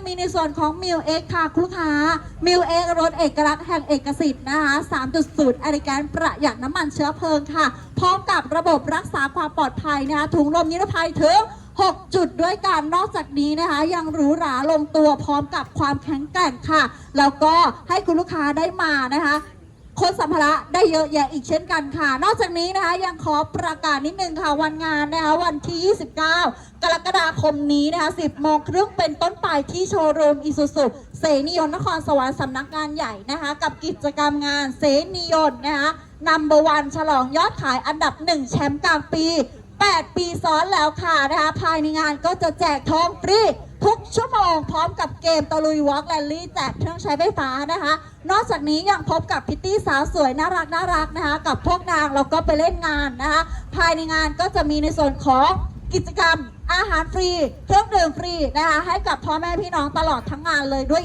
ยังมีในส่วนของมิวเอ็กค่ะคุณลูกค้ามิวเอ็กรถเอกลักษณ์แห่งเอกสิทธิ์นะคะ3.0อริการประหยัดน้ำมันเชื้อเพลิงค่ะ พร้อมกับระบบรักษาความปลอดภัยนะคะถุงลมนิรภัยถึง 6 จุดด้วยกันนอกจากนี้นะคะ ยังหรูหราลงตัวพร้อมกับความแข็งแกร่งค่ะ แล้วก็ให้คุณลูกค้าได้มานะคะ คนสัมภาระได้เยอะแยะอีกเช่นกันค่ะ นอกจากนี้นะคะยังขอประกาศนิดนึงค่ะวันงานนะคะวันที่ 29 กรกฎาคมนี้นะคะ10โมงครึ่งเป็นต้นไปที่โชว์รูมอิสุสุเสนียนนครสวรรค์สำนักงานใหญ่นะคะ กับกิจกรรมงานเสนียนนะคะนัมเบอร์วันฉลองยอดขายอันดับ 1 แชมป์กลางปี 8 ปีซ้อนแล้วค่ะนะคะภายในงานก็จะแจกทองฟรี ทุกชั่วโมงพร้อมกับเกมตะลุยวอล์กแลนลี่แจกเครื่องใช้ไฟฟ้านะคะ นอกจากนี้ยังพบกับพิตตี้สาวสวยน่ารักน่ารักนะคะ กับพวกนางแล้วก็ไปเล่นงานนะคะ ภายในงานก็จะมีในส่วนของกิจกรรมอาหารฟรี เครื่องดื่มฟรีนะคะให้กับพ่อแม่พี่น้องตลอดทั้งงานเลยด้วย